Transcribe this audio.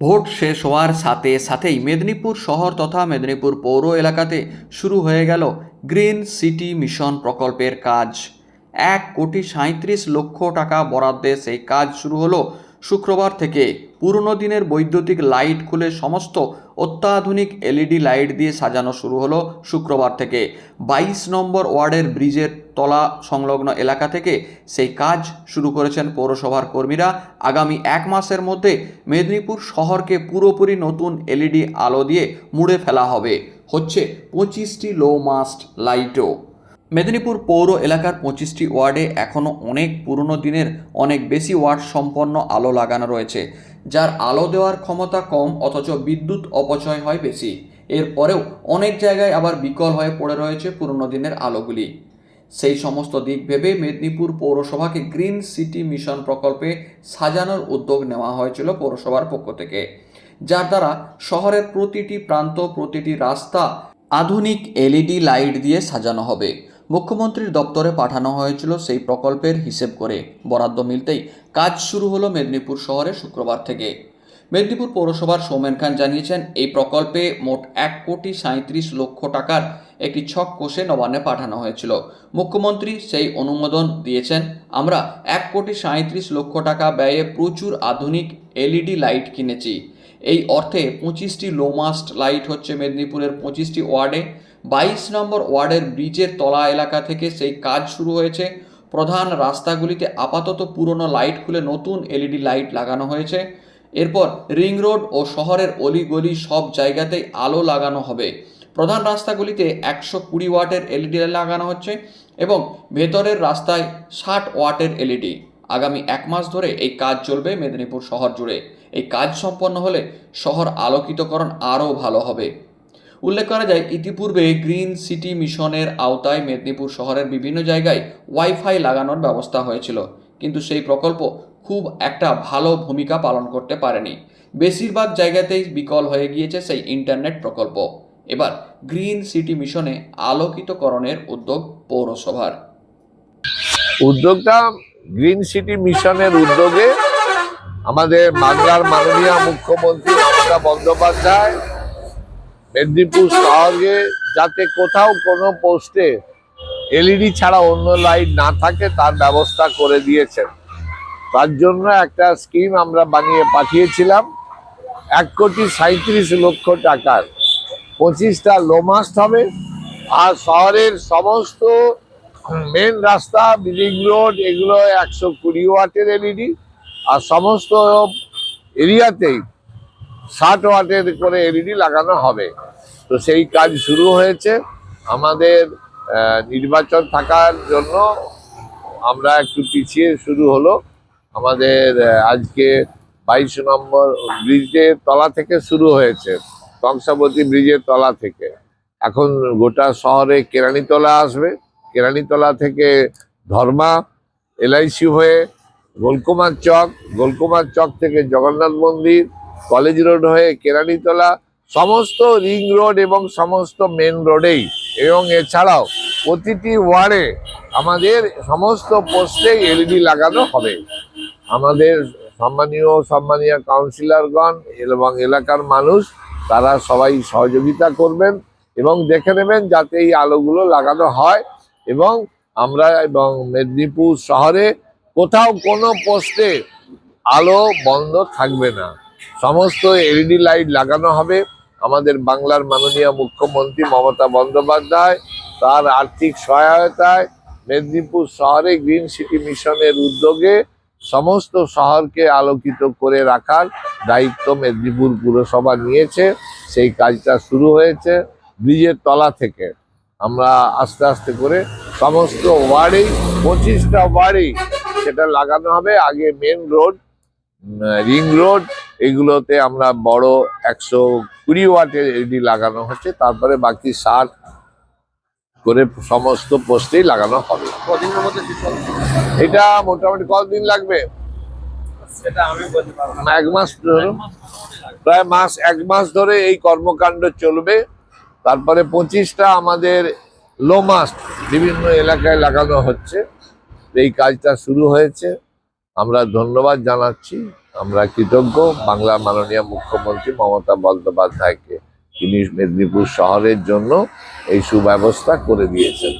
Vote শেষ হওয়ার সাথে সাথেই মেদিনীপুর শহর তথা মেদিনীপুর পৌর এলাকাতে শুরু হয়ে গেল গ্রিন সিটি মিশন প্রকল্পের কাজ। এক কোটি সাঁত্রিশ লক্ষ টাকা বরাদ্দে সেই কাজ শুরু হলো শুক্রবার থেকে পুরনো দিনের বৈদ্যুতিক লাইট খুলে সমস্ত অত্যাধুনিক এলইডি লাইট দিয়ে সাজানো শুরু হলো শুক্রবার থেকে। বাইশ নম্বর ওয়ার্ডের ব্রিজের তলা সংলগ্ন এলাকা থেকে সেই কাজ শুরু করেছেন পৌরসভার কর্মীরা। আগামী এক মাসের মধ্যে মেদিনীপুর শহরকে পুরোপুরি নতুন এলইডি আলো দিয়ে মুড়ে ফেলা হবে। হচ্ছে পঁচিশটি লো মাস্ট লাইটও মেদিনীপুর পৌর এলাকার পঁচিশটি ওয়ার্ডে এখনও অনেক পুরনো দিনের অনেক বেশি ওয়ার্ড সম্পন্ন আলো লাগানো রয়েছে, যার আলো দেওয়ার ক্ষমতা কম অথচ বিদ্যুৎ অপচয় হয় বেশি। এরপরেও অনেক জায়গায় আবার বিকল হয়ে পড়ে রয়েছে পুরনো দিনের আলোগুলি। সেই সমস্ত দিক ভেবে মেদিনীপুর পৌরসভাকে গ্রিন সিটি মিশন প্রকল্পে সাজানোর উদ্যোগ নেওয়া হয়েছিল পৌরসভার পক্ষ থেকে, যার দ্বারা শহরের প্রতিটি প্রান্ত, প্রতিটি রাস্তা আধুনিক এলইডি লাইট দিয়ে সাজানো হবে। মুখ্যমন্ত্রীর দপ্তরে পাঠানো হয়েছিল সেই প্রকল্পের হিসেব করে। বরাদ্দ মিলতেই কাজ শুরু হলো মেদিনীপুর শহরে শুক্রবার থেকে। মেদিনীপুর পৌরসভার সৌমেন খান জানিয়েছেন, এই প্রকল্পে মোট এক কোটি সাঁত্রিশ লক্ষ টাকার একটি ছক কোষে নবান্নে পাঠানো হয়েছিল। মুখ্যমন্ত্রী সেই অনুমোদন দিয়েছেন, আমরা এক কোটি সাঁত্রিশ লক্ষ টাকা ব্যয়ে প্রচুর আধুনিক এলইডি লাইট কিনেছি। এই অর্থে পঁচিশটি লোমাস্ট লাইট হচ্ছে মেদিনীপুরের পঁচিশটি ওয়ার্ডে। বাইশ নম্বর ওয়ার্ডের ব্রিজের তলা এলাকা থেকে সেই কাজ শুরু হয়েছে। প্রধান রাস্তাগুলিতে আপাতত পুরনো লাইট খুলে নতুন এলইডি লাইট লাগানো হয়েছে। এরপর রিং রোড ও শহরের অলিগলি সব জায়গাতেই আলো লাগানো হবে। প্রধান রাস্তাগুলিতে একশো কুড়ি ওয়াটের এলইডি লাগানো হচ্ছে এবং ভেতরের রাস্তায় ষাট ওয়াটের এলইডি। আগামী এক মাস ধরে এই কাজ চলবে মেদিনীপুর শহর জুড়ে। এই কাজ সম্পন্ন হলে শহর আলোকিতকরণ আরও ভালো হবে। উল্লেখ করা যায়, ইতিপূর্বে গ্রিন সিটি মিশনের আওতায় মেদিনীপুর শহরের বিভিন্ন জায়গায় ওয়াইফাই লাগানোর ব্যবস্থা হয়েছিল। কিন্তু সেই প্রকল্প খুব একটা ভালো ভূমিকা পালন করতে পারেনি। বেশিরভাগ জায়গাতেই বিকল হয়ে গিয়েছে সেই ইন্টারনেট প্রকল্প। এবার গ্রিন সিটি মিশনে আলোকিতকরণের উদ্যোগ পৌরসভার। উদ্যোগটা গ্রিন সিটি মিশনের উদ্যোগে আমাদের বাংলার মাননীয় মুখ্যমন্ত্রী মমতা বন্দ্যোপাধ্যায় মেদিনীপুর শহরে যাতে কোথাও কোনো পোস্টে এলইডি ছাড়া অন্য লাইট না থাকে, তার ব্যবস্থা করে দিয়েছেন। তার জন্য একটা স্কিম আমরা বানিয়ে পাঠিয়েছিলাম। এক কোটি সাঁত্রিশ লক্ষ টাকার। পঁচিশটা লোমাস্ট হবে। আর শহরের সমস্ত মেন রাস্তা বিলিং রোড, এগুলো একশো কুড়ি ওয়াটের এলইডি। আর সমস্ত এরিয়াতেই ষাট ওয়াটের করে এলইডি লাগানো হবে। তো সেই কাজ শুরু হয়েছে। আমাদের নির্বাচন থাকার জন্য আমরা একটু পিছিয়ে শুরু হলো। আমাদের আজকে বাইশ নম্বর ব্রিজের তলা থেকে শুরু হয়েছে কংসাবতী ব্রিজের তলা থেকে। এখন গোটা শহরে কেরানিতলা আসবে। কেরানীতলা থেকে ধর্মা, এলআইসি হয়ে গোলকুমার চক গোলকুমার চক থেকে জগন্নাথ মন্দির, কলেজ রোড হয়ে কেরানীতলা সমস্ত রিং রোড এবং সমস্ত মেন রোডেই। এবং এছাড়াও প্রতিটি ওয়ার্ডে আমাদের সমস্ত পোস্টে এলইডি লাগানো হবে। আমাদের সম্মানীয় সম্মানীয় কাউন্সিলরগণ এবং এলাকার মানুষ, তারা সবাই সহযোগিতা করবেন এবং দেখে নেবেন যাতে এই আলোগুলো লাগানো হয় এবং আমরা এবং মেদিনীপুর শহরে কোথাও কোনো পোস্টে আলো বন্ধ থাকবে না। সমস্ত এলইডি লাইট লাগানো হবে। আমাদের বাংলার মাননীয় মুখ্যমন্ত্রী মমতা বন্দ্যোপাধ্যায়, তার আর্থিক সহায়তায় মেদিনীপুর শহরে গ্রিন সিটি মিশনের উদ্যোগে সমস্ত শহরকে আলোকিত করে রাখার দায়িত্ব মেদিনীপুর পুরসভা নিয়েছে। সেই কাজটা শুরু হয়েছে ব্রিজের তলা থেকে। আমরা আস্তে আস্তে করে সমস্ত ওয়ার্ডেই, পঁচিশটা ওয়ার্ডেই সেটা লাগানো হবে। আগে মেন রোড রিং রোড এগুলোতে আমরা বড় একশো কুড়ি ওয়াটের এলইডি লাগানো হচ্ছে তারপরে বাকি ষাট করে সমস্ত পোস্টেই লাগানো হবে? এটা মোটামুটি কতদিন লাগবে? এক মাস প্রায় মাস এক মাস ধরে এই কর্মকাণ্ড চলবে। তারপরে পঁচিশটা আমাদের লো মাস্ট বিভিন্ন এলাকায় লাগানো হচ্ছে। এই কাজটা শুরু হয়েছে। আমরা ধন্যবাদ জানাচ্ছি। আমরা কৃতজ্ঞ। বাংলার মাননীয় মুখ্যমন্ত্রী মমতা বন্দ্যোপাধ্যায়কে। তিনি মেদিনীপুর শহরের জন্য এই সুব্যবস্থা করে দিয়েছেন।